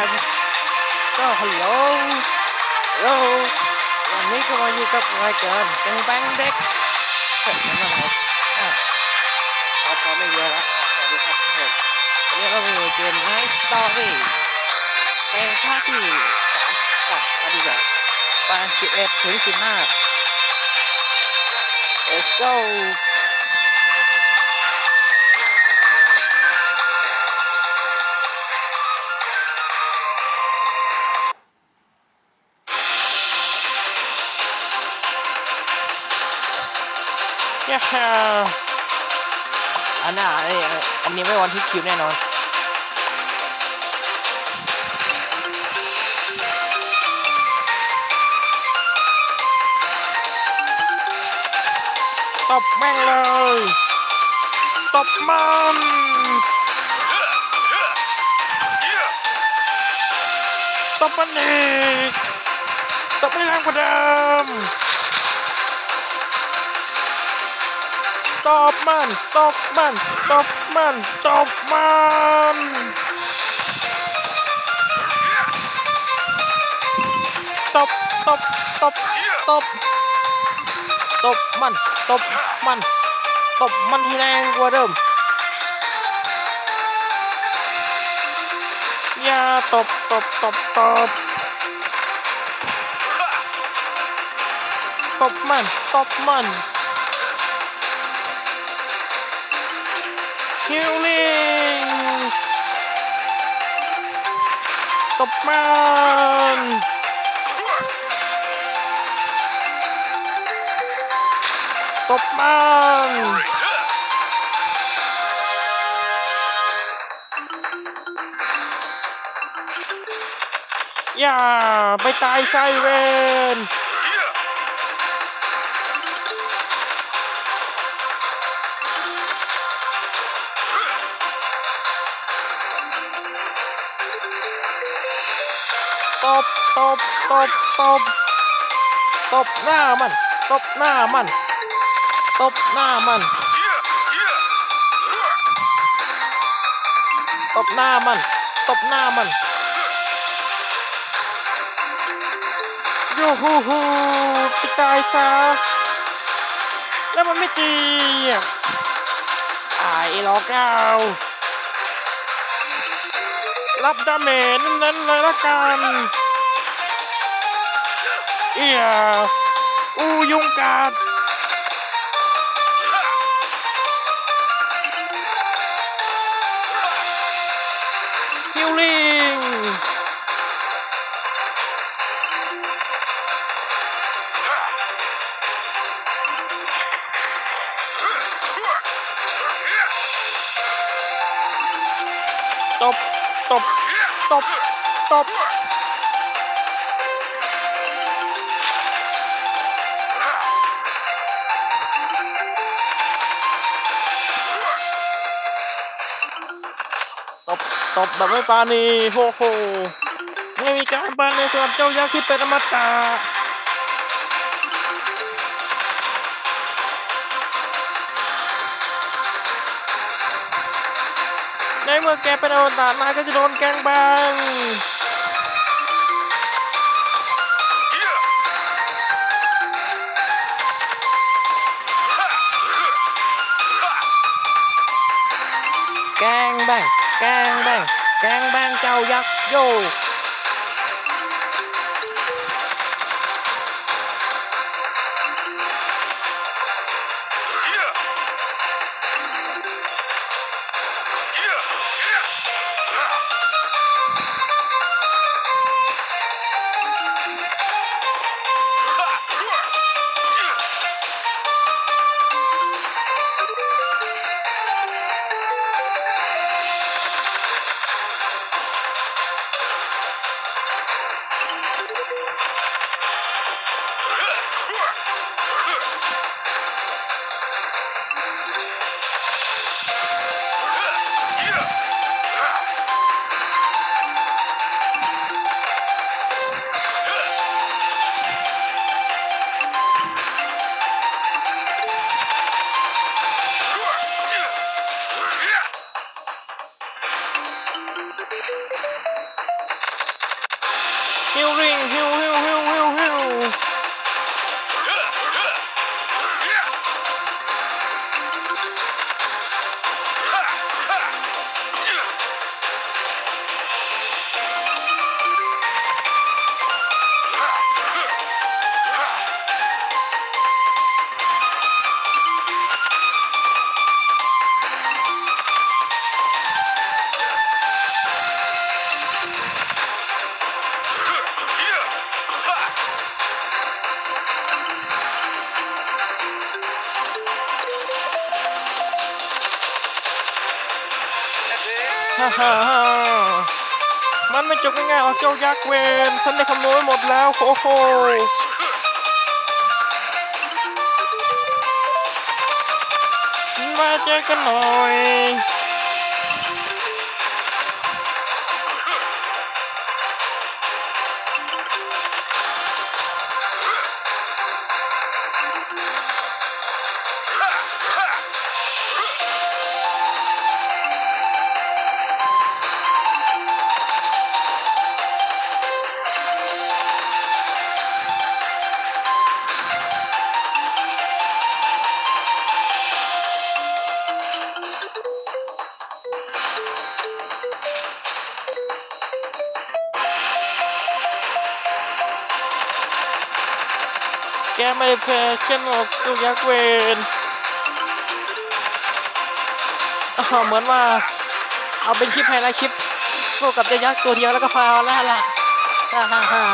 นะครับก็ฮัลโหลฮัลโหลวันนี้ก็มาอยู่กับรายการจังแบงเด็กเฮ้ยนั่นอะไรอะพอพอไม่เยอะและอะสวัสดีครับทุกคนวันนี้เรามีเกม Night Story เป็นภาคที่สามอะภาคที่สามปานสิบเอ็ดถึงสิบห้า Let's go อันน่ะอันนี้อันนี้ไม่วันที่คิวแน่นอนตบแม่งเลยตบมันตบมันอีกตบไม่แรงกว่าเดิม ตบมันตบมันตบมันตบมันตบตบตบตบตบมันตบมันตบมันให้แรงกว่าเดิมอย่าตบตบตบตบตบมันตบมัน ฮิลลิ่งตบมันตบมันอย่าไปตายไซเรน ตบตบตบตบตบหน้ามัน ตบหน้ามัน ตบหน้ามัน ตบหน้ามัน ตบหน้ามันโยูฮูฮูไปตายซะแล้วมันไม่ตีอะไอ้ล็อกเอา รับดาเมจนั้นเลยละกันเอียอูยุงกาดฮิลลิ่งตบ ตบ ตบ ตบ ตบ ตบแบบไม่ปานีโฮโฮไม่มีการปราณีสำหรับเจ้ายักษ์ที่เป็นอมตะ เมื่อแกเป็นอวตะนายก็จะโดนแกงแบงแกงแบงแกงแบงแกงแบงเจ้ายักษ์โย ฮิวริ มันไม่จบง่ายๆหรอกเจ้ายักษ์เวนฉันได้คำนวณหมดแล้วโอ้โหมาเจอกันหน่อย ไม่แพ้แค่นออกเจ้ายักษ์เวนเหมือนว่าเอาเป็นคลิปไฮไลท์คลิปสู้กับเจยักษ์ตัวเดียวแล้วก็พาแล้วล่ะฮ่าฮ่าฮ่า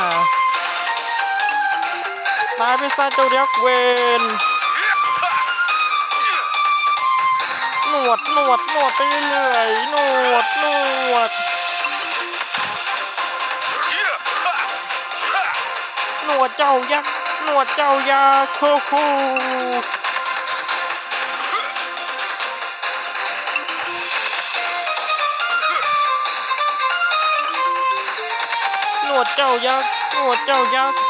มาไม่ซะเจ้ายักษ์เวนหนวดหนวดหนวดไปเรื่อยหนวดหนวดหนวดเจ้ายักษ์ หนวดเจ้ายักษ์โคโคหนวดเจ้ายักษ์หนวดเจ้ายักษ์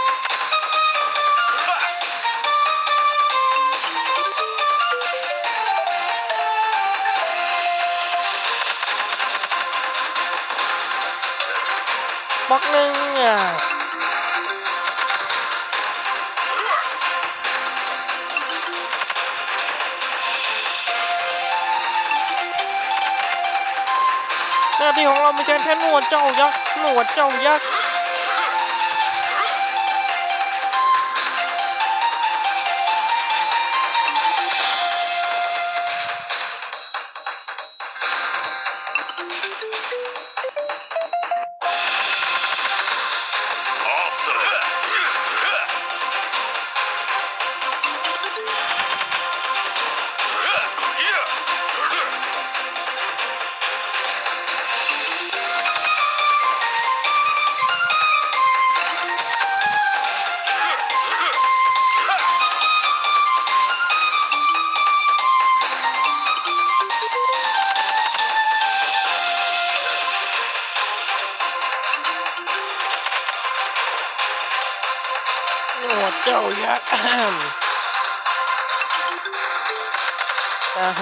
บล็อกหนึ่งอะ หน้าที่ของเราไม่ใช่แค่หนวดเจ้ายักษ์หนวดเจ้ายักษ์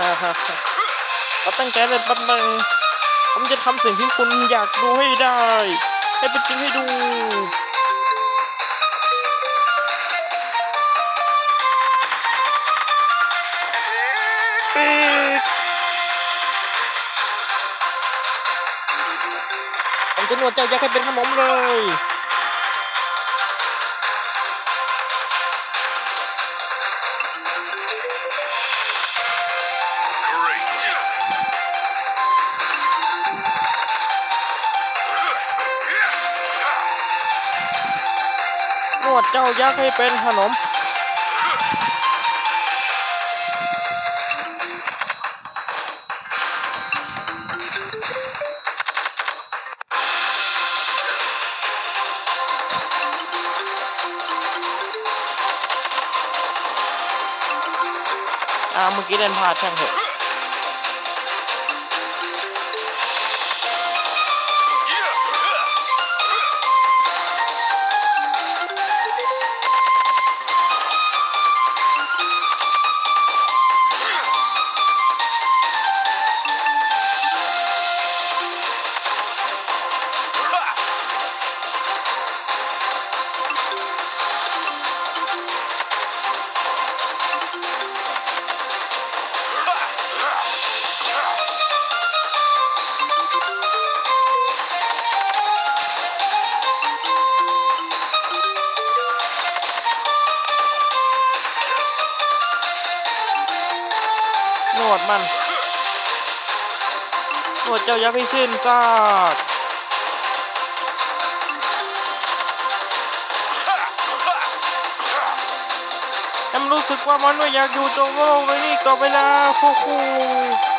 เราตั้งใจเลยแป๊บนึงผมจะทำสิ่งที่คุณอยากดูให้ได้ ให้เป็นจริงให้ดูผมจะนวดเจ้ายักษ์ให้เป็นขนมเลย เจ้ายักษ์ให้เป็นขนม อ่าเมื่อกี้เล่นพลาดช่างเถอะ เจ้ายักษ์ให้สิ้นซากฉันรู้สึกว่ามันไม่อยากอยู่ตรงโลกเลยนี่ต่อไปแล้วคู่ค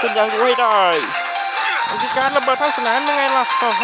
คุณยายไว้ได้มันคือการระเบิดทั้งสนามยังไงล่ะโอ้โห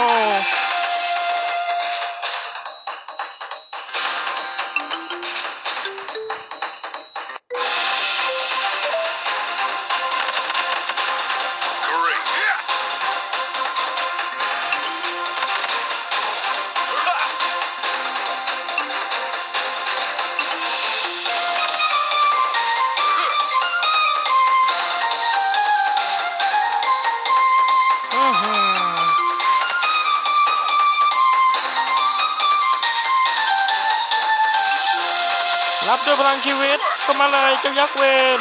รับด้วยพลังชีวิตเข้ามาเลยเจ้ายักษ์เวน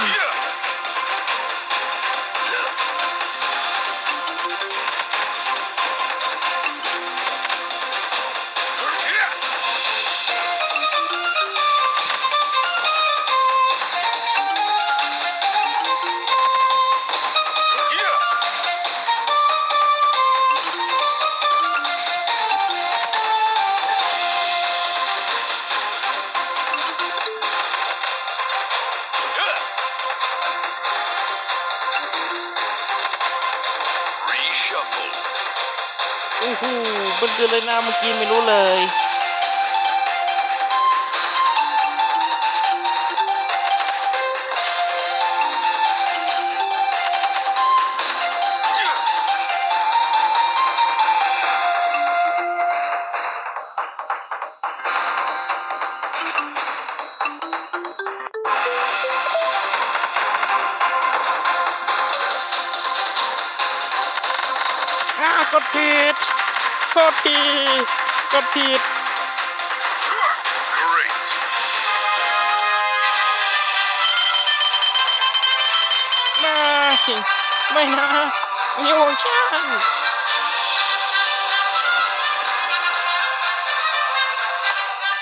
คืออะไรนะเมื่อกี้ไม่รู้เลย โทษทีกดผิด Great. ไม่ไม่นะนี่ของฉัน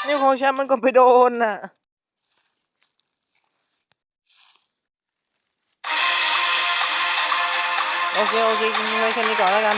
นี่ของฉันมันก็ไปโดนน่ะโอเคโอเคไว้แค่นี้ก่อนแล้วกัน